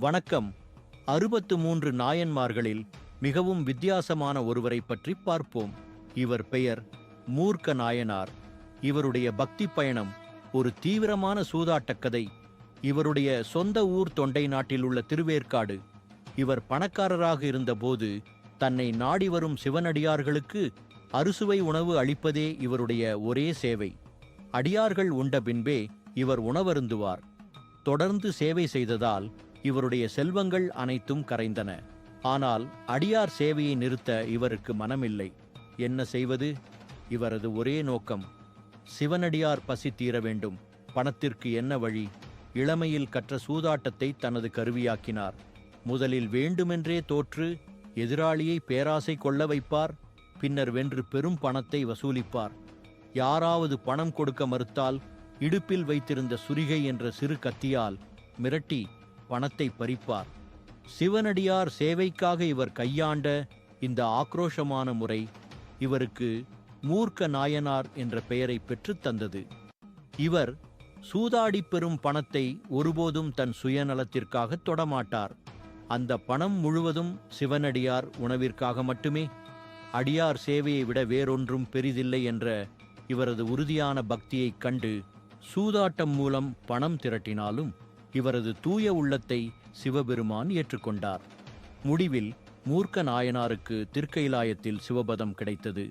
வணக்கம். அறுபத்து மூன்று நாயன்மார்களில் மிகவும் வித்தியாசமான ஒருவரை பற்றி பார்ப்போம். இவர் பெயர் மூர்க்க நாயனார். இவருடைய பக்தி பயணம் ஒரு தீவிரமான சூதாட்டக் கதை. இவருடைய சொந்த ஊர் தொண்டை நாட்டில் உள்ள திருவேற்காடு. இவர் பணக்காரராக இருந்தபோது தன்னை நாடி வரும் சிவனடியார்களுக்கு அறுசுவை உணவு அளிப்பதே இவருடைய ஒரே சேவை. அடியார்கள் உண்ட பின்பே இவர் உணவருந்துவார். தொடர்ந்து சேவை செய்ததால் இவருடைய செல்வங்கள் அனைத்தும் கரைந்தன. ஆனால் அடியார் சேவையை நிறுத்த இவருக்கு மனமில்லை. என்ன செய்வது? இவரது ஒரே நோக்கம் சிவனடியார் பசி தீர வேண்டும். பணத்திற்கு என்ன வழி? இளமையில் கற்ற சூதாட்டத்தை தனது கருவியாக்கினார். முதலில் வேண்டுமென்றே தோற்று எதிராளியை பேராசை கொள்ள வைப்பார். பின்னர் வென்று பெரும் பணத்தை வசூலிப்பார். யாராவது பணம் கொடுக்க மறுத்தால் இடுப்பில் வைத்திருந்த சுரிகை என்ற சிறு கத்தியால் மிரட்டி பணத்தை பறிப்பார். சிவனடியார் சேவைக்காக இவர் கையாண்ட இந்த ஆக்ரோஷமான முறை இவருக்கு மூர்க்க நாயனார் என்ற பெயரை பெற்றுத் தந்தது. இவர் சூதாடிப் பெறும் பணத்தை ஒருபோதும் தன் சுயநலத்திற்காக தொடமாட்டார். அந்த பணம் முழுவதும் சிவனடியார் உணவிற்காக மட்டுமே அடியார் சேவையை விட வேறொன்றும் பெரிதில்லை என்ற இவரது உறுதியான பக்தியைக் கண்டு சூதாட்டம் மூலம் பணம் திரட்டினாலும் இவரது தூய உள்ளத்தை சிவபெருமான் ஏற்றுக்கொண்டார். முடிவில் மூர்க்க நாயனாருக்கு திருக்கைலாயத்தில் சிவபதம் கிடைத்தது.